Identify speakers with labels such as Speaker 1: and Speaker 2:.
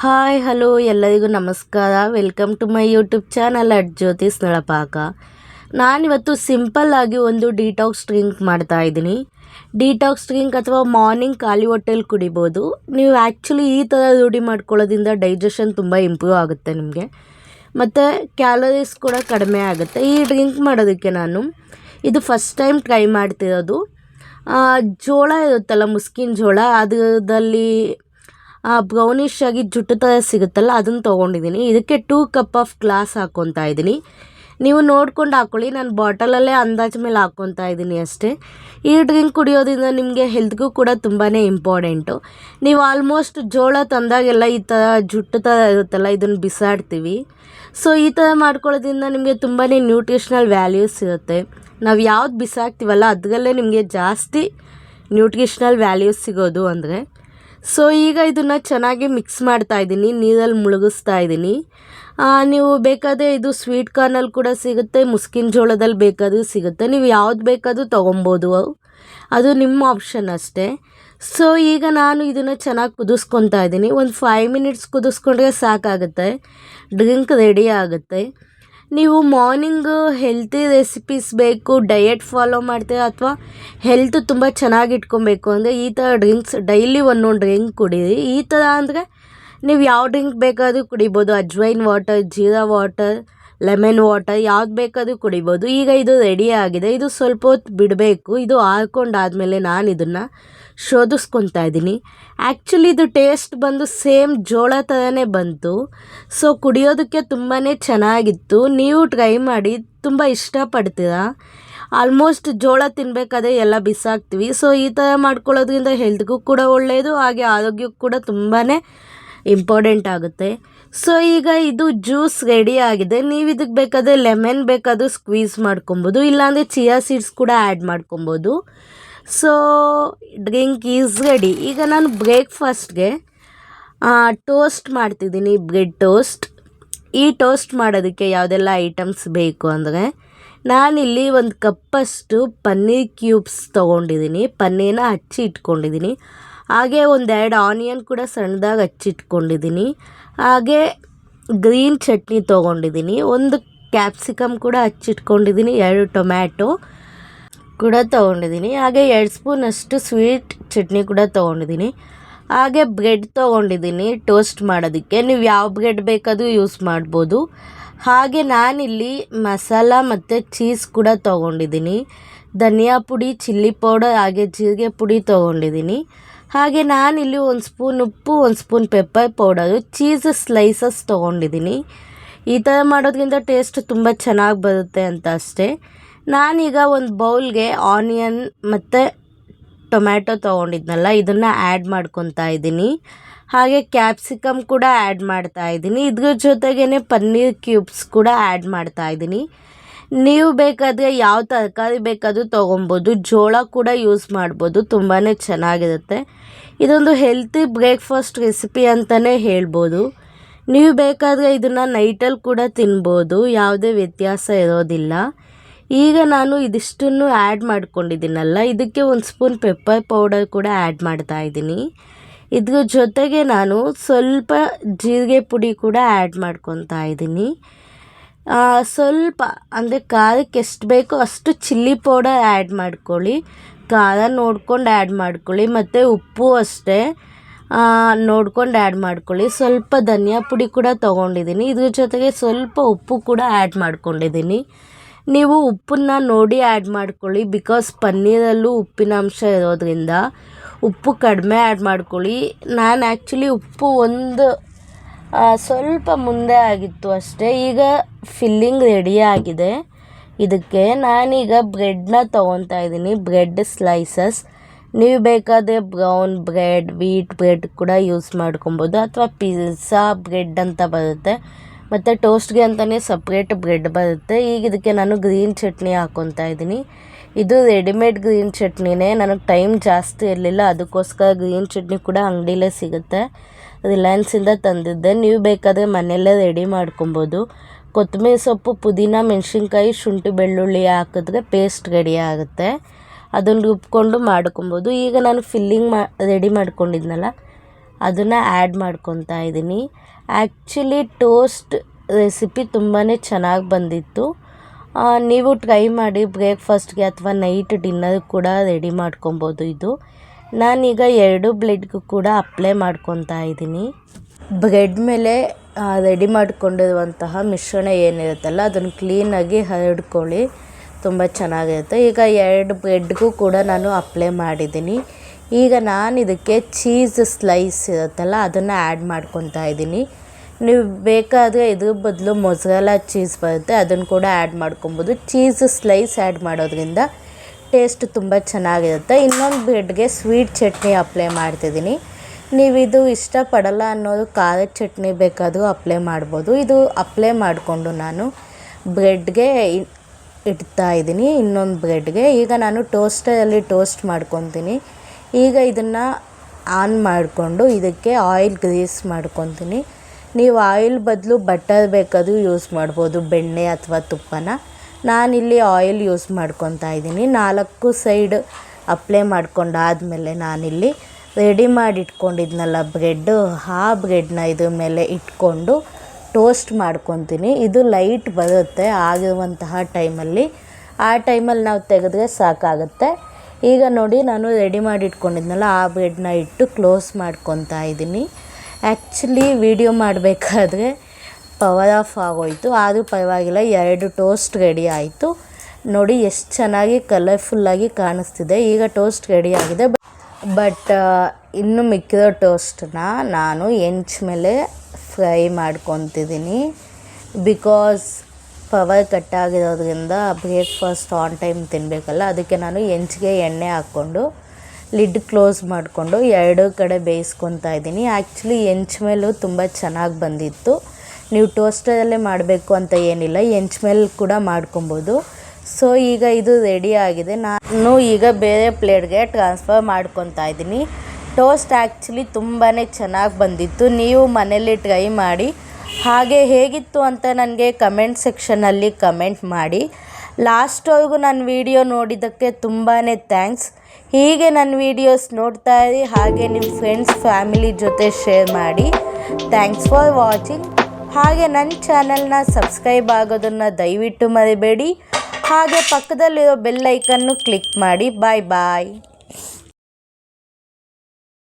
Speaker 1: Hi, hello, ಎಲ್ಲರಿಗೂ ನಮಸ್ಕಾರ. Welcome to my YouTube channel at Jyothi Nalapaka ನಾನಿವತ್ತು ಸಿಂಪಲ್ಲಾಗಿ ಒಂದು ಡಿಟಾಕ್ಸ್ ಡ್ರಿಂಕ್ ಮಾಡ್ತಾ ಇದ್ದೀನಿ. ಡಿಟಾಕ್ಸ್ ಡ್ರಿಂಕ್ ಅಥವಾ ಮಾರ್ನಿಂಗ್ ಖಾಲಿ ಹೊಟ್ಟೆಲಿ ಕುಡಿಬೋದು. ನೀವು ಆ್ಯಕ್ಚುಲಿ ಈ ಥರ ರೂಢಿ ಮಾಡ್ಕೊಳ್ಳೋದ್ರಿಂದ ಡೈಜೆಷನ್ ತುಂಬ ಇಂಪ್ರೂವ್ ಆಗುತ್ತೆ ನಿಮಗೆ. ಮತ್ತು ಕ್ಯಾಲರೀಸ್ ಕೂಡ ಕಡಿಮೆ ಆಗುತ್ತೆ. ಈ ಡ್ರಿಂಕ್ ಮಾಡೋದಕ್ಕೆ ನಾನು ಇದು ಫಸ್ಟ್ ಟೈಮ್ ಟ್ರೈ ಮಾಡ್ತಿರೋದು. ಜೋಳ ಇರುತ್ತಲ್ಲ, ಮುಸ್ಕಿನ ಜೋಳ, ಅದರಲ್ಲಿ ಬ್ರೌನಿಷ್ ಆಗಿ ಜುಟ್ಟು ಥರ ಸಿಗುತ್ತಲ್ಲ, ಅದನ್ನು ತೊಗೊಂಡಿದ್ದೀನಿ ಇದಕ್ಕೆ ಟೂ ಕಪ್ ಆಫ್ ಗ್ಲಾಸ್ ಹಾಕ್ಕೊತಾ ಇದ್ದೀನಿ ನೀವು ನೋಡ್ಕೊಂಡು ಹಾಕ್ಕೊಳ್ಳಿ ನಾನು ಬಾಟಲಲ್ಲೇ ಅಂದಾಜು ಮೇಲೆ ಹಾಕ್ಕೊತಾ ಇದ್ದೀನಿ ಅಷ್ಟೇ. ಈ ಡ್ರಿಂಕ್ ಕುಡಿಯೋದ್ರಿಂದ ನಿಮಗೆ ಹೆಲ್ತ್ಗೂ ಕೂಡ ತುಂಬಾ ಇಂಪಾರ್ಟೆಂಟು ನೀವು ಆಲ್ಮೋಸ್ಟ್ ಜೋಳ ತಂದಾಗೆಲ್ಲ ಈ ಥರ ಜುಟ್ಟು ಥರ ಇರುತ್ತಲ್ಲ, ಇದನ್ನು ಬಿಸಾಡ್ತೀವಿ. ಸೊ ಈ ಥರ ಮಾಡ್ಕೊಳ್ಳೋದ್ರಿಂದ ನಿಮಗೆ ತುಂಬಾ ನ್ಯೂಟ್ರಿಷನಲ್ ವ್ಯಾಲ್ಯೂಸ್ ಇರುತ್ತೆ. ನಾವು ಯಾವ್ದು ಬಿಸಾಕ್ತೀವಲ್ಲ, ಅದರಲ್ಲೇ ನಿಮಗೆ ಜಾಸ್ತಿ ನ್ಯೂಟ್ರಿಷನಲ್ ವ್ಯಾಲ್ಯೂಸ್ ಸಿಗೋದು ಅಂದರೆ. ಸೊ ಈಗ ಇದನ್ನು ಚೆನ್ನಾಗಿ ಮಿಕ್ಸ್ ಮಾಡ್ತಾ ಇದ್ದೀನಿ, ನೀರಲ್ಲಿ ಮುಳುಗಿಸ್ತಾ ಇದ್ದೀನಿ. ನೀವು ಬೇಕಾದರೆ ಇದು ಸ್ವೀಟ್ ಕಾರ್ನಲ್ಲಿ ಕೂಡ ಸಿಗುತ್ತೆ, ಮುಸ್ಕಿನ ಜೋಳದಲ್ಲಿ ಬೇಕಾದರೂ ಸಿಗುತ್ತೆ. ನೀವು ಯಾವ್ದು ಬೇಕಾದರೂ ತೊಗೊಬೋದು. ಅದು ನಿಮ್ಮ ಆಪ್ಷನ್ ಅಷ್ಟೇ. ಸೊ ಈಗ ನಾನು ಇದನ್ನು ಚೆನ್ನಾಗಿ ಕುದಿಸ್ಕೊತಾ ಇದ್ದೀನಿ. ಒಂದು ಫೈವ್ ಮಿನಿಟ್ಸ್ ಕುದಿಸ್ಕೊಂಡ್ರೆ ಸಾಕಾಗುತ್ತೆ. ಡ್ರಿಂಕ್ ರೆಡಿ ಆಗುತ್ತೆ. ನೀವು ಮಾರ್ನಿಂಗ್ ಹೆಲ್ತಿ ರೆಸಿಪೀಸ್ ಬೇಕು ಡಯೆಟ್ ಫಾಲೋ ಮಾಡ್ತೀರಾ ಅಥವಾ ಹೆಲ್ತ್ ತುಂಬ ಚೆನ್ನಾಗಿ ಇಟ್ಕೊಬೇಕು ಅಂದರೆ ಈ ಥರ ಡ್ರಿಂಕ್ಸ್ ಡೈಲಿ ಒಂದೊಂದು ಡ್ರಿಂಕ್ ಕುಡೀರಿ. ಈ ಥರ ಅಂದರೆ ನೀವು ಯಾವ ಡ್ರಿಂಕ್ ಬೇಕಾದರೂ ಕುಡಿಬೋದು, ajwain water jeera water lemon water ಯಾವ್ದು ಬೇಕಾದರೂ ಕುಡಿಬೋದು. ಈಗ ಇದು ರೆಡಿ ಆಗಿದೆ. ಇದು ಸ್ವಲ್ಪ ಹೊತ್ತು ಬಿಡಬೇಕು. ಇದು ಆದ್ಮೇಲೆ ನಾನು ಇದನ್ನು ಶೋಧಿಸ್ಕೊತಾ ಇದ್ದೀನಿ. ಆ್ಯಕ್ಚುಲಿ ಇದು ಟೇಸ್ಟ್ ಬಂದು ಸೇಮ್ ಜೋಳ ಥರನೇ ಬಂತು. ಸೊ ಕುಡಿಯೋದಕ್ಕೆ ತುಂಬಾ ಚೆನ್ನಾಗಿತ್ತು. ನೀವು ಟ್ರೈ ಮಾಡಿ ತುಂಬ ಇಷ್ಟಪಡ್ತೀರಾ? ಆಲ್ಮೋಸ್ಟ್ ಜೋಳ ತಿನ್ನಬೇಕಾದ್ರೆ ಎಲ್ಲ ಬಿಸಾಕ್ತೀವಿ. ಸೊ ಈ ಥರ ಮಾಡ್ಕೊಳ್ಳೋದ್ರಿಂದ ಹೆಲ್ತ್ಗೂ ಕೂಡ ಒಳ್ಳೆಯದು ಹಾಗೆ ಆರೋಗ್ಯಕ್ಕೂ ಕೂಡ ತುಂಬಾ ಇಂಪಾರ್ಟೆಂಟ್ ಆಗುತ್ತೆ. ಸೊ ಈಗ ಇದು ಜ್ಯೂಸ್ ರೆಡಿ ಆಗಿದೆ. ನೀವು ಇದಕ್ಕೆ ಬೇಕಾದರೆ ಲೆಮನ್ ಬೇಕಾದರೂ ಸ್ಕ್ವೀಸ್ ಮಾಡ್ಕೊಬೋದು. ಇಲ್ಲಾಂದರೆ ಚಿಯಾ ಸೀಡ್ಸ್ ಕೂಡ ಆ್ಯಡ್ ಮಾಡ್ಕೊಬೋದು. ಸೊ ಡ್ರಿಂಕ್ ಈಸ್ ರೆಡಿ ಈಗ ನಾನು ಬ್ರೇಕ್ಫಾಸ್ಟ್ಗೆ ಟೋಸ್ಟ್ ಮಾಡ್ತಿದ್ದೀನಿ ಬ್ರೆಡ್ ಟೋಸ್ಟ್ ಈ ಟೋಸ್ಟ್ ಮಾಡೋದಕ್ಕೆ ಯಾವುದೆಲ್ಲ ಐಟಮ್ಸ್ ಬೇಕು ಅಂದರೆ, ನಾನಿಲ್ಲಿ ಒಂದು ಕಪ್ಪಷ್ಟು ಪನ್ನೀರ್ ಕ್ಯೂಬ್ಸ್ ತೊಗೊಂಡಿದ್ದೀನಿ. ಪನ್ನೀರ್ನ ಹಚ್ಚಿ ಇಟ್ಕೊಂಡಿದ್ದೀನಿ. ಹಾಗೆ ಒಂದೆರಡು ಆನಿಯನ್ ಕೂಡ ಸಣ್ಣದಾಗಿ ಹಚ್ಚಿಟ್ಕೊಂಡಿದ್ದೀನಿ. ಹಾಗೆ ಗ್ರೀನ್ ಚಟ್ನಿ ತೊಗೊಂಡಿದ್ದೀನಿ. ಒಂದು ಕ್ಯಾಪ್ಸಿಕಮ್ ಕೂಡ ಹಚ್ಚಿಟ್ಕೊಂಡಿದ್ದೀನಿ. ಎರಡು ಟೊಮ್ಯಾಟೊ ಕೂಡ ತೊಗೊಂಡಿದ್ದೀನಿ. ಹಾಗೆ ಎರಡು ಸ್ಪೂನಷ್ಟು ಸ್ವೀಟ್ ಚಟ್ನಿ ಕೂಡ ತೊಗೊಂಡಿದ್ದೀನಿ. ಹಾಗೆ ಬ್ರೆಡ್ ತೊಗೊಂಡಿದ್ದೀನಿ ಟೋಸ್ಟ್ ಮಾಡೋದಕ್ಕೆ. ನೀವು ಯಾವ ಬ್ರೆಡ್ ಬೇಕಾದರೂ ಯೂಸ್ ಮಾಡ್ಬೋದು. ಹಾಗೆ ನಾನಿಲ್ಲಿ ಮಸಾಲ ಮತ್ತು ಚೀಸ್ ಕೂಡ ತೊಗೊಂಡಿದ್ದೀನಿ. ಧನಿಯಾ ಪುಡಿ, ಚಿಲ್ಲಿ ಪೌಡರ್ ಹಾಗೆ ಜೀರಿಗೆ ಪುಡಿ ತೊಗೊಂಡಿದ್ದೀನಿ. ಹಾಗೆ ನಾನಿಲ್ಲಿ ಒಂದು ಸ್ಪೂನ್ ಉಪ್ಪು, ಒಂದು spoon pepper powder cheese slices ತೊಗೊಂಡಿದ್ದೀನಿ. ಈ ಥರ ಮಾಡೋದ್ರಿಂದ ಟೇಸ್ಟ್ ತುಂಬ ಚೆನ್ನಾಗಿ ಬರುತ್ತೆ ಅಂತ ಅಷ್ಟೇ. ನಾನೀಗ ಒಂದು ಬೌಲ್ಗೆ ಆನಿಯನ್ ಮತ್ತು ಟೊಮ್ಯಾಟೊ ತೊಗೊಂಡಿದ್ನಲ್ಲ, ಇದನ್ನು ಆ್ಯಡ್ ಮಾಡ್ಕೊತಾ ಇದ್ದೀನಿ. ಹಾಗೆ ಕ್ಯಾಪ್ಸಿಕಮ್ ಕೂಡ ಆ್ಯಡ್ ಮಾಡ್ತಾ ಇದ್ದೀನಿ. ಇದ್ರ ಜೊತೆಗೇ ಪನ್ನೀರ್ ಕ್ಯೂಬ್ಸ್ ಕೂಡ ಆ್ಯಡ್ ಮಾಡ್ತಾ ಇದ್ದೀನಿ. ನೀವು ಬೇಕಾದರೆ ಯಾವ ತರಕಾರಿ ಬೇಕಾದರೂ ತೊಗೊಬೋದು. ಜೋಳ ಕೂಡ ಯೂಸ್ ಮಾಡ್ಬೋದು. ತುಂಬಾ ಚೆನ್ನಾಗಿರುತ್ತೆ. ಇದೊಂದು ಹೆಲ್ತಿ ಬ್ರೇಕ್ಫಾಸ್ಟ್ ರೆಸಿಪಿ ಅಂತಲೇ ಹೇಳ್ಬೋದು. ನೀವು ಬೇಕಾದರೆ ಇದನ್ನು ನೈಟಲ್ಲಿ ಕೂಡ ತಿನ್ಬೋದು. ಯಾವುದೇ ವ್ಯತ್ಯಾಸ ಇರೋದಿಲ್ಲ. ಈಗ ನಾನು ಇದಿಷ್ಟನ್ನು ಆ್ಯಡ್ ಮಾಡ್ಕೊಂಡಿದ್ದೀನಲ್ಲ, ಇದಕ್ಕೆ ಒಂದು ಸ್ಪೂನ್ ಪೆಪ್ಪರ್ ಪೌಡರ್ ಕೂಡ ಆ್ಯಡ್ ಮಾಡ್ತಾ ಇದ್ದೀನಿ. ಇದ್ರ ಜೊತೆಗೆ ನಾನು ಸ್ವಲ್ಪ ಜೀರಿಗೆ ಪುಡಿ ಕೂಡ ಆ್ಯಡ್ ಮಾಡ್ಕೊತಾ ಇದ್ದೀನಿ. ಸ್ವಲ್ಪ, ಅಂದರೆ ಖಾರಕ್ಕೆ ಎಷ್ಟು ಬೇಕೋ ಅಷ್ಟು ಚಿಲ್ಲಿ ಪೌಡರ್ ಆ್ಯಡ್ ಮಾಡ್ಕೊಳ್ಳಿ. ಖಾರ ನೋಡ್ಕೊಂಡು ಆ್ಯಡ್ ಮಾಡ್ಕೊಳ್ಳಿ, ಮತ್ತು ಉಪ್ಪು ಅಷ್ಟೇ ನೋಡ್ಕೊಂಡು ಆ್ಯಡ್ ಮಾಡ್ಕೊಳ್ಳಿ. ಸ್ವಲ್ಪ ಧನಿಯಾ ಪುಡಿ ಕೂಡ ತೊಗೊಂಡಿದ್ದೀನಿ. ಇದ್ರ ಜೊತೆಗೆ ಸ್ವಲ್ಪ ಉಪ್ಪು ಕೂಡ ಆ್ಯಡ್ ಮಾಡ್ಕೊಂಡಿದ್ದೀನಿ. ನೀವು ಉಪ್ಪನ್ನ ನೋಡಿ ಆ್ಯಡ್ ಮಾಡ್ಕೊಳ್ಳಿ ಬಿಕಾಸ್ ಪನ್ನೀರಲ್ಲೂ ಉಪ್ಪಿನ ಅಂಶ ಇರೋದ್ರಿಂದ ಉಪ್ಪು ಕಡಿಮೆ ಆ್ಯಡ್ ಮಾಡ್ಕೊಳ್ಳಿ. ನಾನು ಆ್ಯಕ್ಚುಲಿ ಉಪ್ಪು ಒಂದು ಸ್ವಲ್ಪ ಮುಂದೆ ಆಗಿತ್ತು ಅಷ್ಟೇ. ಈಗ ಫಿಲ್ಲಿಂಗ್ ರೆಡಿ ಆಗಿದೆ. ಇದಕ್ಕೆ ನಾನೀಗ ಬ್ರೆಡ್ನ ತೊಗೊತಾ ಇದ್ದೀನಿ. ಬ್ರೆಡ್ ಸ್ಲೈಸಸ್ ನೀವು ಬೇಕಾದರೆ ಬ್ರೌನ್ ಬ್ರೆಡ್ ವೀಟ್ ಬ್ರೆಡ್ ಕೂಡ ಯೂಸ್ ಮಾಡ್ಕೊಬೋದು. ಅಥವಾ ಪಿಜ್ಜಾ ಬ್ರೆಡ್ ಅಂತ ಬರುತ್ತೆ. ಮತ್ತು ಟೋಸ್ಟ್ಗೆ ಅಂತಲೇ ಸಪ್ರೇಟ್ ಬ್ರೆಡ್ ಬರುತ್ತೆ. ಈಗ ಇದಕ್ಕೆ ನಾನು ಗ್ರೀನ್ ಚಟ್ನಿ ಹಾಕೊತಾ ಇದ್ದೀನಿ. ಇದು ರೆಡಿಮೇಡ್ ಗ್ರೀನ್ ಚಟ್ನಿನೇ. ನನಗೆ ಟೈಮ್ ಜಾಸ್ತಿ ಇರಲಿಲ್ಲ. ಅದಕ್ಕೋಸ್ಕರ ಗ್ರೀನ್ ಚಟ್ನಿ ಕೂಡ ಅಂಗಡಿಲೇ ಸಿಗುತ್ತೆ. ರಿಲಯನ್ಸಿಂದ ತಂದಿದ್ದೆ. ನೀವು ಬೇಕಾದರೆ ಮನೆಯಲ್ಲೇ ರೆಡಿ ಮಾಡ್ಕೊಬೋದು. ಕೊತ್ತಂಬರಿ ಸೊಪ್ಪು, ಪುದೀನ, ಮೆಣಸಿನ್ಕಾಯಿ, ಶುಂಠಿ, ಬೆಳ್ಳುಳ್ಳಿ ಹಾಕಿದ್ರೆ ಪೇಸ್ಟ್ ರೆಡಿ ಆಗುತ್ತೆ. ಅದನ್ನು ರುಬ್ಕೊಂಡು ಮಾಡ್ಕೊಬೋದು. ಈಗ ನಾನು ಫಿಲ್ಲಿಂಗ್ ಮಾ ರೆಡಿ ಮಾಡ್ಕೊಂಡಿದ್ನಲ್ಲ, ಅದನ್ನು ಆ್ಯಡ್ ಮಾಡ್ಕೊತಾ ಇದ್ದೀನಿ. ಆ್ಯಕ್ಚುಲಿ ಟೋಸ್ಟ್ ರೆಸಿಪಿ ತುಂಬಾ ಚೆನ್ನಾಗಿ ಬಂದಿತ್ತು. ನೀವು ಟ್ರೈ ಮಾಡಿ ಬ್ರೇಕ್ಫಾಸ್ಟ್ಗೆ ಅಥವಾ ನೈಟ್ ಡಿನ್ನರ್ ಕೂಡ ರೆಡಿ ಮಾಡ್ಕೊಬೋದು ಇದು. ನಾನೀಗ ಎರಡು ಬ್ಲೆಡ್ಗೂ ಕೂಡ ಅಪ್ಲೈ ಮಾಡ್ಕೊತಾ ಇದ್ದೀನಿ. ಬ್ರೆಡ್ ಮೇಲೆ ರೆಡಿ ಮಾಡ್ಕೊಂಡಿರುವಂತಹ ಮಿಶ್ರಣ ಏನಿರುತ್ತಲ್ಲ, ಅದನ್ನು ಕ್ಲೀನಾಗಿ ಹರಡ್ಕೊಳ್ಳಿ. ತುಂಬ ಚೆನ್ನಾಗಿರುತ್ತೆ. ಈಗ ಎರಡು ಬ್ರೆಡ್ಗೂ ಕೂಡ ನಾನು ಅಪ್ಲೈ ಮಾಡಿದ್ದೀನಿ. ಈಗ ನಾನು ಇದಕ್ಕೆ ಚೀಸ್ ಸ್ಲೈಸ್ ಇರುತ್ತಲ್ಲ, ಅದನ್ನು ಆ್ಯಡ್ ಮಾಡ್ಕೊತಾ ಇದ್ದೀನಿ. ನೀವು ಬೇಕಾದರೆ ಇದ್ರ ಬದಲು ಮೊಸರಲ್ಲ ಚೀಸ್ ಬರುತ್ತೆ, ಅದನ್ನು ಕೂಡ ಆ್ಯಡ್ ಮಾಡ್ಕೊಬೋದು. ಚೀಸ್ ಸ್ಲೈಸ್ ಆ್ಯಡ್ ಮಾಡೋದ್ರಿಂದ ಟೇಸ್ಟ್ ತುಂಬ ಚೆನ್ನಾಗಿರುತ್ತೆ. ಇನ್ನೊಂದು ಬ್ರೆಡ್ಗೆ ಸ್ವೀಟ್ ಚಟ್ನಿ ಅಪ್ಲೈ ಮಾಡ್ತಿದ್ದೀನಿ. ನೀವು ಇದು ಇಷ್ಟಪಡಲ್ಲ ಅನ್ನೋದು ಖಾರದ ಚಟ್ನಿ ಬೇಕಾದರೂ ಅಪ್ಲೈ ಮಾಡ್ಬೋದು. ಇದು ಅಪ್ಲೈ ಮಾಡಿಕೊಂಡು ನಾನು ಬ್ರೆಡ್ಗೆ ಇಡ್ತಾ ಇದ್ದೀನಿ, ಇನ್ನೊಂದು ಬ್ರೆಡ್ಗೆ ಈಗ ನಾನು ಟೋಸ್ಟರಲ್ಲಿ ಟೋಸ್ಟ್ ಮಾಡ್ಕೊತೀನಿ. ಈಗ ಇದನ್ನು ಆನ್ ಮಾಡಿಕೊಂಡು ಇದಕ್ಕೆ ಆಯಿಲ್ ಗ್ರೀಸ್ ಮಾಡ್ಕೊತೀನಿ. ನೀವು ಆಯಿಲ್ ಬದಲು ಬಟರ್ ಬೇಕಾದರೂ ಯೂಸ್ ಮಾಡ್ಬೋದು, ಬೆಣ್ಣೆ ಅಥವಾ ತುಪ್ಪನ. ನಾನಿಲ್ಲಿ ಆಯಿಲ್ ಯೂಸ್ ಮಾಡ್ಕೊತಾ ಇದ್ದೀನಿ. ನಾಲ್ಕು ಸೈಡ್ ಅಪ್ಲೈ ಮಾಡ್ಕೊಂಡಾದಮೇಲೆ ನಾನಿಲ್ಲಿ ರೆಡಿ ಮಾಡಿ ಇಟ್ಕೊಂಡಿದ್ನಲ್ಲ ಬ್ರೆಡ್ಡು ಆ ಬ್ರೆಡ್ನ ಇದ್ರ ಮೇಲೆ ಇಟ್ಕೊಂಡು ಟೋಸ್ಟ್ ಮಾಡ್ಕೊತೀನಿ. ಇದು ಲೈಟ್ ಬರುತ್ತೆ ಆಗಿರುವಂತಹ ಟೈಮಲ್ಲಿ ಆ ಟೈಮಲ್ಲಿ ನಾವು ತೆಗೆದ್ರೆ ಸಾಕಾಗುತ್ತೆ. ಈಗ ನೋಡಿ ನಾನು ರೆಡಿ ಮಾಡಿ ಇಟ್ಕೊಂಡಿದ್ನಲ್ಲ ಆ ಬ್ರೆಡ್ನ ಇಟ್ಟು ಕ್ಲೋಸ್ ಮಾಡ್ಕೊತಾ ಇದ್ದೀನಿ. ಆ್ಯಕ್ಚುಲಿ ವಿಡಿಯೋ ಮಾಡಬೇಕಾದ್ರೆ ಪವರ್ ಆಫ್ ಆಗೋಯ್ತು. ಆದರೂ ಪರವಾಗಿಲ್ಲ, ಎರಡು ಟೋಸ್ಟ್ ರೆಡಿ ಆಯಿತು. ನೋಡಿ, ಎಷ್ಟು ಚೆನ್ನಾಗಿ ಕಲರ್ಫುಲ್ಲಾಗಿ ಕಾಣಿಸ್ತಿದೆ. ಈಗ ಟೋಸ್ಟ್ ರೆಡಿ ಆಗಿದೆ. ಬಟ್ ಇನ್ನು ಮಿಕ್ಕಿರೋ ಟೋಸ್ಟನ್ನ ನಾನು ಹೆಂಚ್ ಮೇಲೆ ಫ್ರೈ ಮಾಡ್ಕೊತಿದ್ದೀನಿ. ಬಿಕಾಸ್ ಪವರ್ ಕಟ್ ಆಗಿರೋದ್ರಿಂದ ಬ್ರೇಕ್ಫಾಸ್ಟ್ ಆನ್ ಟೈಮ್ ತಿನ್ನಬೇಕಲ್ಲ ಅದಕ್ಕೆ ನಾನು ಹೆಂಚಿಗೆ ಎಣ್ಣೆ ಹಾಕ್ಕೊಂಡು ಲಿಡ್ ಕ್ಲೋಸ್ ಮಾಡಿಕೊಂಡು ಎರಡು ಕಡೆ ಬೇಯಿಸ್ಕೊತಾ ಇದ್ದೀನಿ. ಆ್ಯಕ್ಚುಲಿ ಹೆಂಚ್ ಮೇಲೂ ತುಂಬ ಚೆನ್ನಾಗಿ ಬಂದಿತ್ತು. ನೀವು ಟೋಸ್ಟರಲ್ಲೇ ಮಾಡಬೇಕು ಅಂತ ಏನಿಲ್ಲ, ಹೆಂಚ್ ಮೇಲೆ ಕೂಡ ಮಾಡ್ಕೊಬೋದು. ಸೊ ಈಗ ಇದು ರೆಡಿ ಆಗಿದೆ. ನಾನು ಈಗ ಬೇರೆ ಪ್ಲೇಟ್ಗೆ ಟ್ರಾನ್ಸ್ಫರ್ ಮಾಡ್ಕೊತಾ ಇದ್ದೀನಿ. ಟೋಸ್ಟ್ ಆ್ಯಕ್ಚುಲಿ ತುಂಬಾ ಚೆನ್ನಾಗಿ ಬಂದಿತ್ತು. ನೀವು ಮನೇಲಿ ಟ್ರೈ ಮಾಡಿ. ಹಾಗೆ ಹೇಗಿತ್ತು ಅಂತ ನನಗೆ ಕಮೆಂಟ್ ಸೆಕ್ಷನಲ್ಲಿ ಕಮೆಂಟ್ ಮಾಡಿ. ಲಾಸ್ಟ್ವರೆಗೂ ನನ್ನ ವಿಡಿಯೋ ನೋಡಿದ್ದಕ್ಕೆ ತುಂಬಾ ಥ್ಯಾಂಕ್ಸ್ ಹೀಗೆ ನನ್ನ ವೀಡಿಯೋಸ್ ನೋಡ್ತಾ ಇರಿ. ಹಾಗೆ ನಿಮ್ಮ ಫ್ರೆಂಡ್ಸ್ ಫ್ಯಾಮಿಲಿ ಜೊತೆ ಶೇರ್ ಮಾಡಿ. ಥ್ಯಾಂಕ್ಸ್ ಫಾರ್ ವಾಚಿಂಗ್ ಹಾಗೆ ನನ್ನ ಚಾನಲ್ನ ಸಬ್ಸ್ಕ್ರೈಬ್ ಆಗೋದನ್ನು ದಯವಿಟ್ಟು ಮರಿಬೇಡಿ. ಹಾಗೆ ಪಕ್ಕದಲ್ಲಿರೋ ಬೆಲ್ ಐಕನ್ನು ಕ್ಲಿಕ್ ಮಾಡಿ. ಬಾಯ್ ಬಾಯ್.